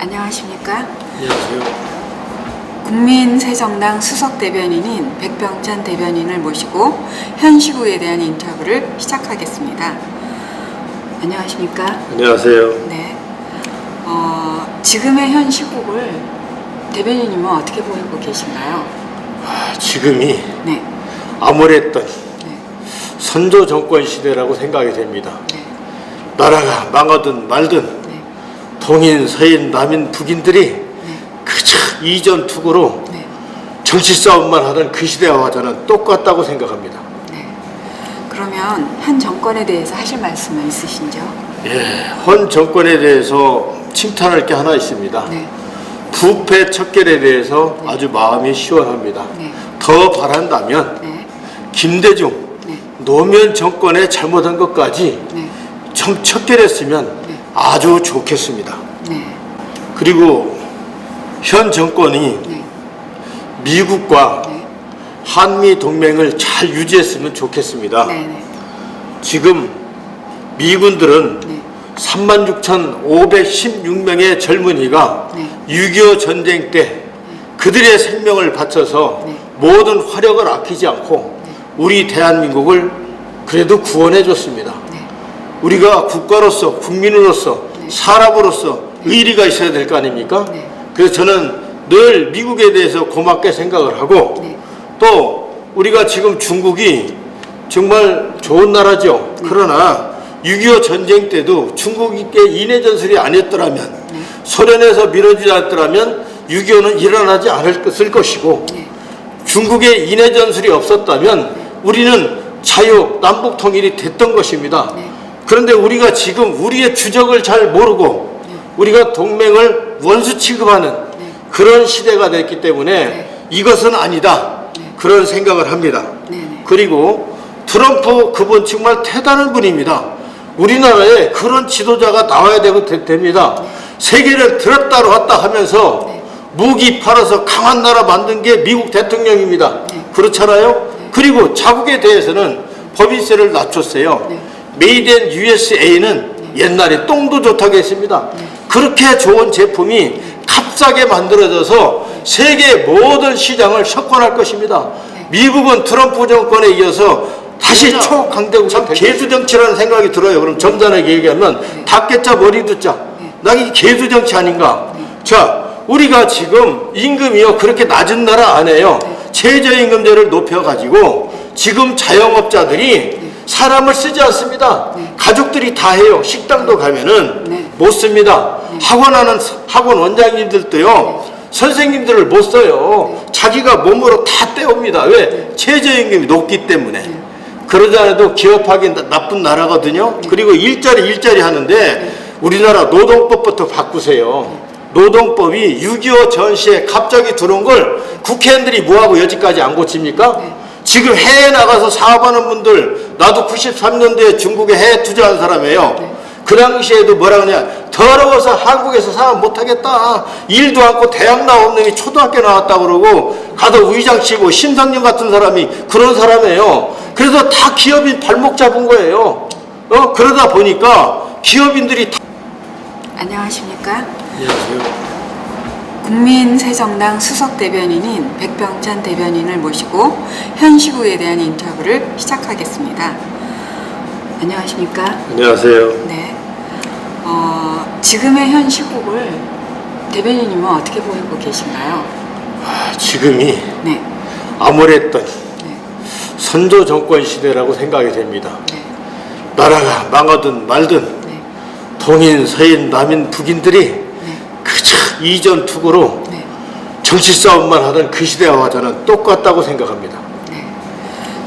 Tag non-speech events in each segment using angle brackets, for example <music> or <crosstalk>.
안녕하십니까? 안녕하세요. 국민새정당 수석 대변인인 백병찬 대변인을 모시고 현 시국에 대한 인터뷰를 시작하겠습니다. 안녕하십니까? 안녕하세요. 네. 어, 지금의 현 시국을 대변인님은 어떻게 보고 계신가요? 아, 지금이 네. 암울했던 네. 선조 정권 시대라고 생각이 됩니다. 네. 나라가 망하든 말든 네. 동인, 서인, 남인, 북인들이 네. 그저 이전 투구로 네. 정치 싸움만 하던 그 시대와 저는 똑같다고 생각합니다. 네. 그러면 한 정권에 대해서 하실 말씀은 있으신죠? 예, 헌 정권에 대해서 칭찬할 게 하나 있습니다. 네. 부패 척결에 대해서 아주 마음이 시원합니다. 네. 더 바란다면 네. 김대중 네. 노무현 정권의 잘못한 것까지 네. 좀 척결했으면 네. 아주 좋겠습니다. 네. 그리고 현 정권이 네. 미국과 네. 한미 동맹을 잘 유지했으면 좋겠습니다. 네. 네. 지금 미군들은 네. 36,516명의 젊은이가 네. 6.25 전쟁 때 그들의 생명을 바쳐서 네. 모든 화력을 아끼지 않고 우리 대한민국을 그래도 구원해 줬습니다. 네. 우리가 국가로서 국민으로서 네. 사람으로서 의리가 있어야 될 거 아닙니까? 네. 그래서 저는 늘 미국에 대해서 고맙게 생각을 하고 네. 또 우리가 지금 중국이 정말 좋은 나라죠. 네. 그러나 6.25 전쟁 때도 중국에게 인해 전술이 아니었더라면 네. 소련에서 밀어주지 않았더라면 6.25는 일어나지 않았을 것이고 네. 중국의 인해 전술이 없었다면 우리는 자유 남북 통일이 됐던 것입니다. 네. 그런데 우리가 지금 우리의 주적을 잘 모르고 우리가 동맹을 원수 취급하는 네. 그런 시대가 됐기 때문에 네. 이것은 아니다. 네. 그런 생각을 합니다. 네. 네. 그리고 트럼프 그분 정말 대단한 분입니다. 우리나라에 그런 지도자가 나와야 되고 되- 됩니다. 세계를 들었다 놨다 하면서 네. 무기 팔아서 강한 나라 만든 게 미국 대통령입니다. 네. 그렇잖아요? 그리고 자국에 대해서는 법인세를 낮췄어요. 네. 메이드 인 USA는 옛날에 똥도 좋다고 했습니다. 그렇게 좋은 제품이 값싸게 만들어져서 세계 모든 시장을 석권할 것입니다. 미국은 트럼프 정권에 이어서 다시 초강대국 참 개수 정치라는 생각이 들어요. 그럼 점잖게 얘기하면 닭개자 머리 듣자. 나 이게 개수 정치 아닌가? 자, 우리가 지금 임금이요 그렇게 낮은 나라 아니에요. 최저임금제를 높여가지고 지금 자영업자들이 사람을 쓰지 않습니다. 가족들이 다 해요. 식당도 가면은 네. 못 씁니다. 학원 하는 학원 원장님들도요. 선생님들을 못 써요. 자기가 몸으로 다 때웁니다. 왜? 최저임금이 높기 때문에. 그러지 않아도 기업하기 나- 나쁜 나라거든요. 그리고 일자리 일자리 하는데 우리나라 노동법부터 바꾸세요. 노동법이 6.25 전시에 갑자기 들어온 걸 국회의원들이 뭐하고 여지까지 안 고칩니까? 지금 해외 나가서 사업하는 분들 나도 93년도에 중국에 해외 투자한 사람이에요. 그 당시에도 뭐라 그러냐. 더러워서 한국에서 사업 못하겠다. 일도 않고 대학 나온 놈이 초등학교 나왔다 그러고 가서 의장 치고 심상정 같은 사람이 그런 사람이에요. 그래서 다 기업인 발목 잡은 거예요. 어? 그러다 보니까 기업인들이 다 안녕하십니까? 안녕하세요 국민새정당 수석 대변인인 백병찬 대변인을 모시고 현 시국에 대한 인터뷰를 시작하겠습니다. 안녕하십니까? 안녕하세요 네. 어, 지금의 현 시국을 대변인님은 어떻게 보고 계신가요? 지금이 네. 암울했던 네. 선조 정권 시대라고 생각이 됩니다 네. 나라가 망하든 말든 네. 동인 서인 남인 북인들이 네. 그저 이전 투구로 네. 정치 싸움만 하던 그 시대와 저는 똑같다고 생각합니다. 네.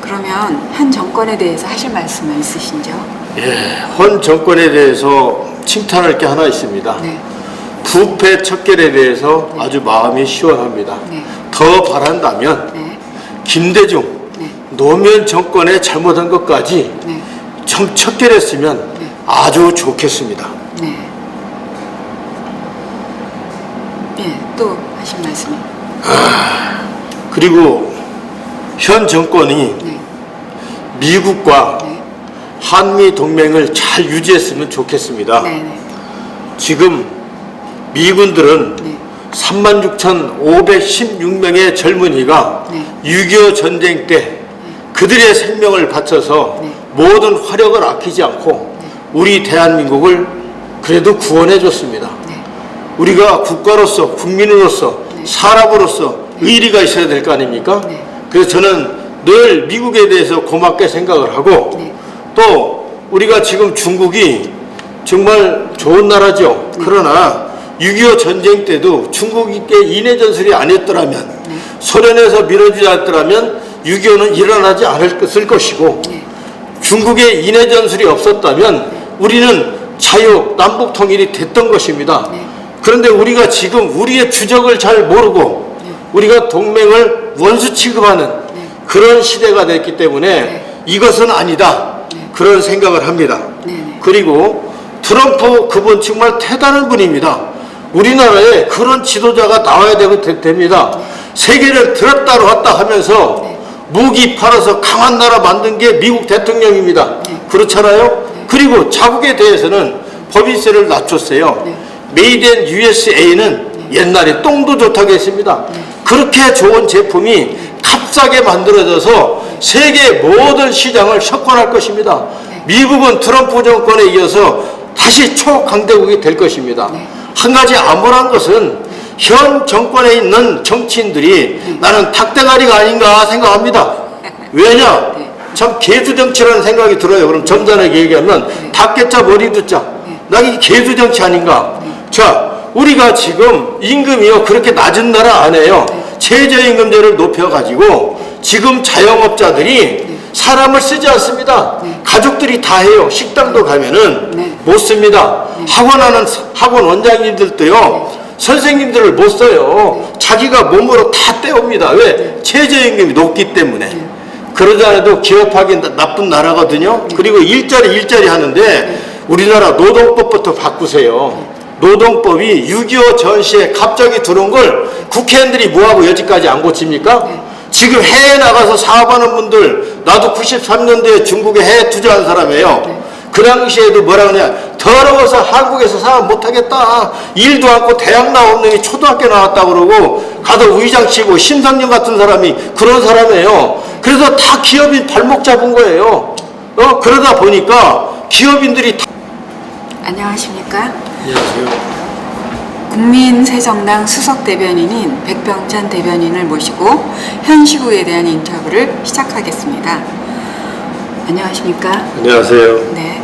그러면 한 정권에 대해서 하실 말씀은 있으신죠? 예, 헌 정권에 대해서 칭찬할 게 하나 있습니다. 네. 부패 척결에 대해서 아주 마음이 시원합니다. 네. 더 바란다면 네. 김대중 네. 노무현 정권의 잘못한 것까지 네. 좀 척결했으면 네. 아주 좋겠습니다. 네. 예, 또 하실 말씀이? 그리고 현 정권이 네. 미국과 네. 한미 동맹을 잘 유지했으면 좋겠습니다. 네. 네. 지금 미군들은 네. 36,516명의 젊은이가 네. 6.25 전쟁 때 그들의 생명을 바쳐서 네. 모든 화력을 아끼지 않고 네. 우리 대한민국을 그래도 구원해 줬습니다. 네. 우리가 국가로서 국민으로서 네. 사람으로서 의리가 있어야 될 거 아닙니까? 네. 그래서 저는 늘 미국에 대해서 고맙게 생각을 하고 네. 또 우리가 지금 중국이 정말 좋은 나라죠. 네. 그러나 6.25 전쟁 때도 중국께 인해 전술이 아니었더라면 네. 소련에서 밀어주지 않았더라면 6.25는 일어나지 않을 것이고 네. 중국의 인해 전술이 없었다면 우리는 자유 남북 통일이 됐던 것입니다. 네. 그런데 우리가 지금 우리의 주적을 잘 모르고 네. 우리가 동맹을 원수 취급하는 네. 그런 시대가 됐기 때문에 네. 이것은 아니다. 네. 그런 생각을 합니다. 네. 네. 그리고 트럼프 그분 정말 대단한 분입니다. 우리나라에 그런 지도자가 나와야 되고 되- 됩니다. 세계를 들었다 놨다 하면서 네. 무기 팔아서 강한 나라 만든 게 미국 대통령입니다. 네. 그렇잖아요? 그리고 자국에 대해서는 법인세를 낮췄어요. 네. 메이드 인 USA는 옛날에 똥도 좋다고 했습니다. 그렇게 좋은 제품이 값싸게 만들어져서 세계 모든 시장을 석권할 것입니다. 네. 미국은 트럼프 정권에 이어서 다시 초강대국이 될 것입니다. 네. 한 가지 암울한 것은 현 정권에 있는 정치인들이 네. 나는 닭대가리가 아닌가 생각합니다. 왜냐? 네. 참 개수 정치라는 생각이 들어요. 그럼 점잖게 얘기하면 네. 닭개자 머리 듣자. 네. 나 이게 개수 정치 아닌가? 자, 우리가 지금 임금이요 그렇게 낮은 나라 아니에요. 네. 최저임금제를 높여가지고 지금 자영업자들이 네. 사람을 쓰지 않습니다. 네. 가족들이 다 해요. 식당도 가면은 네. 못 씁니다. 네. 학원하는 사- 학원 원장님들도요. 선생님들을 못 써요. 자기가 몸으로 다 떼옵니다. 왜? 최저임금이 높기 때문에. 그러지 않아도 기업하기 나- 나쁜 나라거든요. 그리고 일자리 일자리 하는데 우리나라 노동법부터 바꾸세요. 노동법이 6.25 전시에 갑자기 들어온 걸 국회의원들이 뭐하고 여지까지 안 고칩니까? 지금 해외 나가서 사업하는 분들 나도 93년도에 중국에 해외 투자한 사람이에요. 그 당시에도 뭐라 그러냐. 더러워서 한국에서 사업 못하겠다. 일도 않고 대학 나온 놈이 초등학교 나왔다 그러고 가서 의장 치고 심상정 같은 사람이 그런 사람이에요. 그래서 다 기업인 발목 잡은 거예요. 어? 그러다 보니까 기업인들이 다 안녕하십니까? 안녕하세요 국민새정당 수석 대변인인 백병찬 대변인을 모시고 현 시국에 대한 인터뷰를 시작하겠습니다. 안녕하십니까? 안녕하세요 네.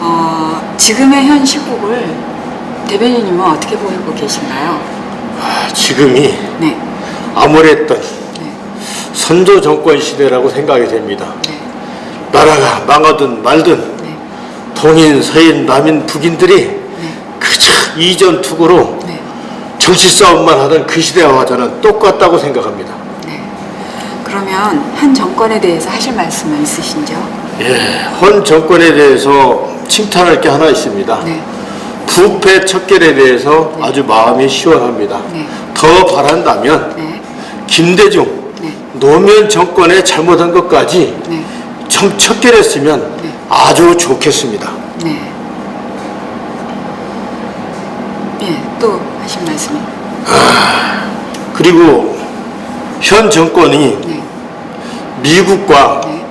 어, 지금의 현 시국을 대변인님은 어떻게 보고 계신가요? 지금이 네. 암울했던 네. 선조 정권 시대라고 생각이 됩니다 네. 나라가 망하든 말든 네. 동인 서인 남인 북인들이 네. 그저 이전 투구로 네. 정치 싸움만 하던 그 시대와 저는 똑같다고 생각합니다. 네. 그러면 한 정권에 대해서 하실 말씀은 있으신죠? 예, 헌 정권에 대해서 칭찬할 게 하나 있습니다. 네. 부패 척결에 대해서 아주 마음이 시원합니다. 네. 더 바란다면 네. 김대중 네. 노무현 정권의 잘못한 것까지 네. 좀 척결했으면 네. 아주 좋겠습니다. 네. 예, 또 말씀이. 그리고 현 정권이 네. 미국과 네.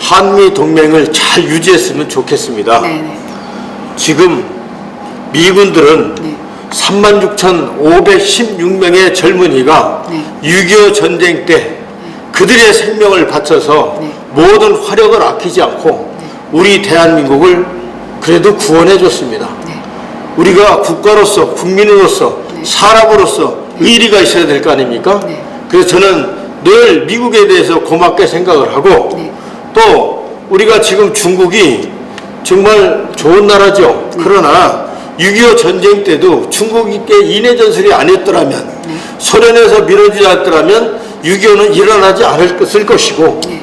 한미 동맹을 잘 유지했으면 좋겠습니다. 네. 네. 지금 미군들은 네. 36,516명의 젊은이가 네. 6.25 전쟁 때 그들의 생명을 바쳐서 네. 모든 화력을 아끼지 않고 우리 대한민국을 그래도 구원해 줬습니다. 네. 우리가 국가로서 국민으로서 네. 사람으로서 의리가 있어야 될 거 아닙니까? 네. 그래서 저는 늘 미국에 대해서 고맙게 생각을 하고 네. 또 우리가 지금 중국이 정말 좋은 나라죠. 네. 그러나 6.25 전쟁 때도 중국께 인해 전술이 아니었더라면 네. 소련에서 밀어주지 않았더라면 6.25는 일어나지 않을 것을 것이고 네.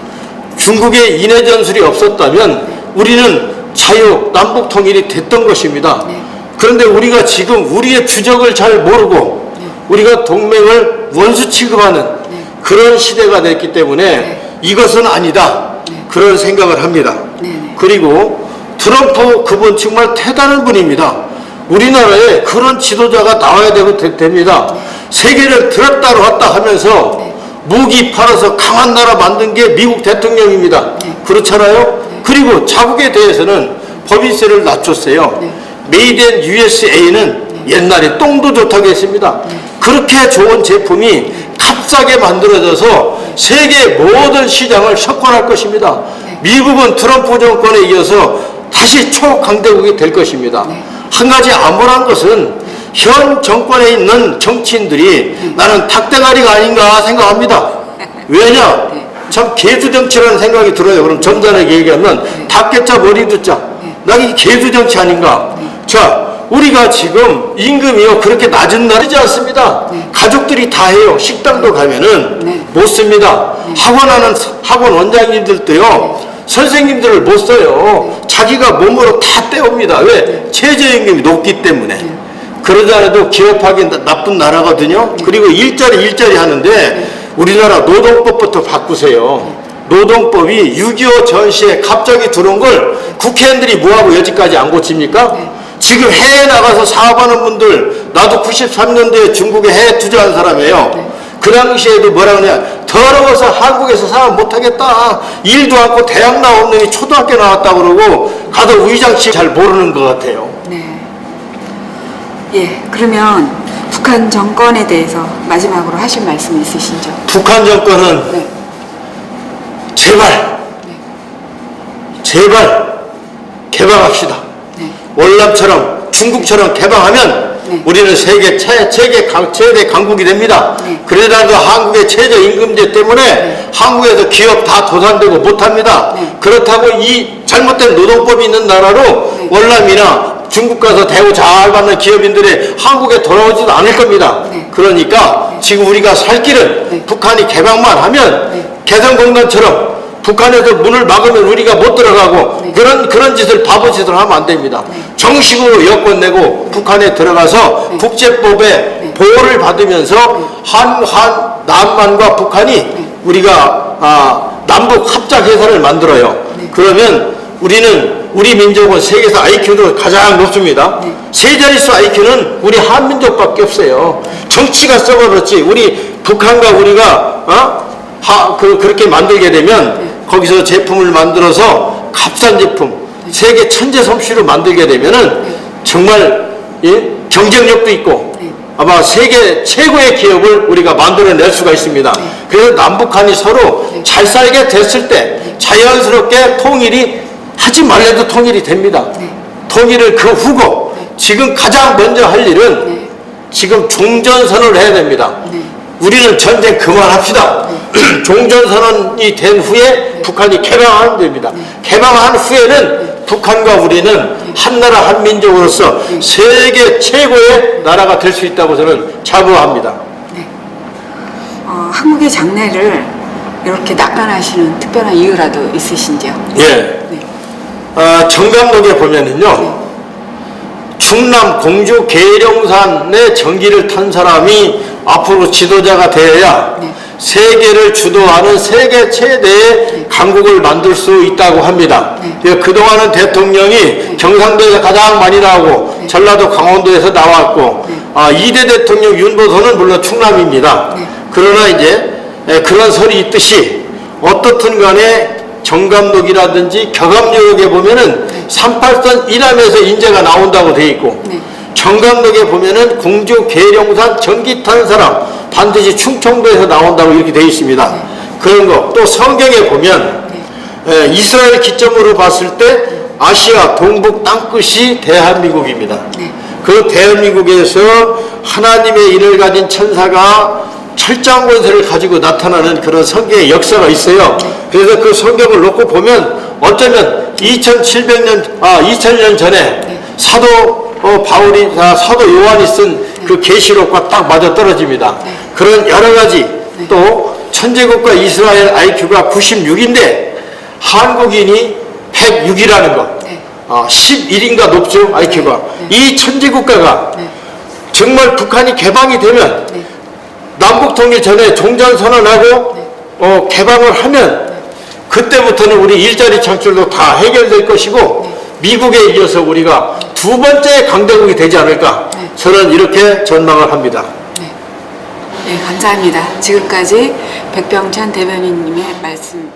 중국의 인해 전술이 없었다면 우리는 자유 남북 통일이 됐던 것입니다. 네. 그런데 우리가 지금 우리의 주적을 잘 모르고 네. 우리가 동맹을 원수 취급하는 네. 그런 시대가 됐기 때문에 네. 이것은 아니다. 네. 그런 생각을 합니다. 네. 네. 그리고 트럼프 그분 정말 대단한 분입니다. 우리나라에 그런 지도자가 나와야 되고 되- 됩니다. 세계를 들었다 놨다 하면서 네. 무기 팔아서 강한 나라 만든 게 미국 대통령입니다. 네. 그렇잖아요. 그리고 자국에 대해서는 법인세를 낮췄어요. 네. 메이드 인 USA는 옛날에 똥도 좋다고 했습니다. 그렇게 좋은 제품이 값싸게 만들어져서 세계 모든 시장을 석권할 것입니다. 네. 미국은 트럼프 정권에 이어서 다시 초강대국이 될 것입니다. 네. 한 가지 암울한 것은 현 정권에 있는 정치인들이 나는 닭대가리가 아닌가 생각합니다. 왜냐? 네. 참 개수 정치라는 생각이 들어요. 그럼 점잖게 얘기하면 닭개자 머리 듣자. 네. 나이 개수 정치 아닌가? 자, 우리가 지금 임금이요 그렇게 낮은 날이지 않습니다. 네. 가족들이 다 해요. 식당도 가면은 네. 못 씁니다. 학원하는 서- 학원 원장님들도요 선생님들을 못 써요. 자기가 몸으로 다 떼옵니다. 왜? 최저임금이 높기 때문에. 그러지 않아도 기업하기 나- 나쁜 나라거든요. 그리고 일자리 일자리 하는데 우리나라 노동법부터 바꾸세요. 노동법이 6.25 전시에 갑자기 들어온 걸 국회의원들이 뭐하고 여지까지 안 고칩니까? 지금 해외 나가서 사업하는 분들 나도 93년도에 중국에 해외 투자한 사람이에요. 그 당시에도 뭐라 그러냐 더러워서 한국에서 사업 못하겠다 일도 않고 대학 놈이 초등학교 나왔다 그러고 가도 의장씨 잘 모르는 것 같아요 네. 예, 그러면 북한 정권에 대해서 마지막으로 하실 말씀 있으신죠? 북한 정권은 네. 제발 제발 개방합시다 네. 월남처럼 중국처럼 개방하면 네. 우리는 세계 최, 최대, 강, 최대 강국이 됩니다. 네. 그러다가 한국의 최저 임금제 때문에 한국에서 기업 다 도산되고 못합니다. 네. 그렇다고 이 잘못된 노동법이 있는 나라로 네. 월남이나 중국 가서 대우 잘 받는 기업인들이 한국에 돌아오지도 않을 겁니다. 네. 그러니까 지금 우리가 살 길은 네. 북한이 개방만 하면 네. 개성공단처럼 북한에서 문을 막으면 우리가 못 들어가고 네. 그런 그런 짓을 바보 짓을 하면 안 됩니다. 정식으로 여권 내고 북한에 들어가서 네. 국제법에 네. 보호를 받으면서 한한 남한과 북한이 우리가 아, 남북 합작 회사를 만들어요. 네. 그러면 우리는 우리 민족은 세계에서 IQ도 가장 높습니다. 네. 세 자릿수 IQ는 우리 한민족밖에 없어요. 정치가 썩어졌지. 우리 북한과 우리가 어? 하, 그, 그렇게 만들게 되면 네. 거기서 제품을 만들어서 값싼 제품, 세계 천재 솜씨로 만들게 되면은 정말 예? 경쟁력도 있고 네. 아마 세계 최고의 기업을 우리가 만들어낼 수가 있습니다. 네. 그래서 남북한이 서로 네. 잘 살게 됐을 때 자연스럽게 통일이 하지 말래도 통일이 됩니다. 네. 통일을 그 후고 지금 가장 먼저 할 일은 네. 지금 종전선언을 해야 됩니다. 네. 우리는 전쟁 그만합시다. <clears throat> 종전선언이 된 후에 북한이 개방하면 됩니다. 개방한 후에는 북한과 우리는 한 나라 한 민족으로서 세계 최고의 나라가 될 수 있다고 저는 자부합니다. 네. 어, 한국의 장래를 이렇게 낙관하시는 특별한 이유라도 있으신지요? 예. 네. 아, 정감독에 보면은요, 충남 공주 계룡산의 전기를 탄 사람이 앞으로 지도자가 되어야 네. 세계를 주도하는 세계 최대의 강국을 만들 수 있다고 합니다. 네. 예, 그동안은 대통령이 경상도에서 가장 많이 나오고 네. 전라도 강원도에서 나왔고 네. 아, 이대 대통령 윤보선은 물론 충남입니다. 네. 그러나 이제 에, 그런 설이 있듯이 어떻든 간에 정감독이라든지 경감역에 보면은 38선 이남에서 인재가 나온다고 돼 있고 네. 정감독에 보면은 공주 계룡산 전기 탄 사람 반드시 충청도에서 나온다고 이렇게 돼 있습니다. 그런 거 또 성경에 보면 네. 에, 이스라엘 기점으로 봤을 때 아시아 동북 땅끝이 대한민국입니다. 네. 그 대한민국에서 하나님의 인을 가진 천사가 철장 권세를 가지고 나타나는 그런 성경의 역사가 있어요. 그래서 그 성경을 놓고 보면 어쩌면 2700년, 아, 2000년 전에 사도 어, 바울이, 아, 사도 요한이 쓴 그 계시록과 딱 맞아 떨어집니다. 그런 여러 가지 또 천제국과 이스라엘 IQ가 96인데 한국인이 106이라는 것. 네. 아, 11인가 높죠, IQ가. 이 천지국가가 네. 정말 북한이 개방이 되면 네. 남북 통일 전에 종전 선언하고 어, 개방을 하면 그때부터는 우리 일자리 창출도 다 해결될 것이고 미국에 이어서 우리가 두 번째 강대국이 되지 않을까 네. 저는 이렇게 전망을 합니다. 네. 네, 감사합니다. 지금까지 백병찬 대변인님의 말씀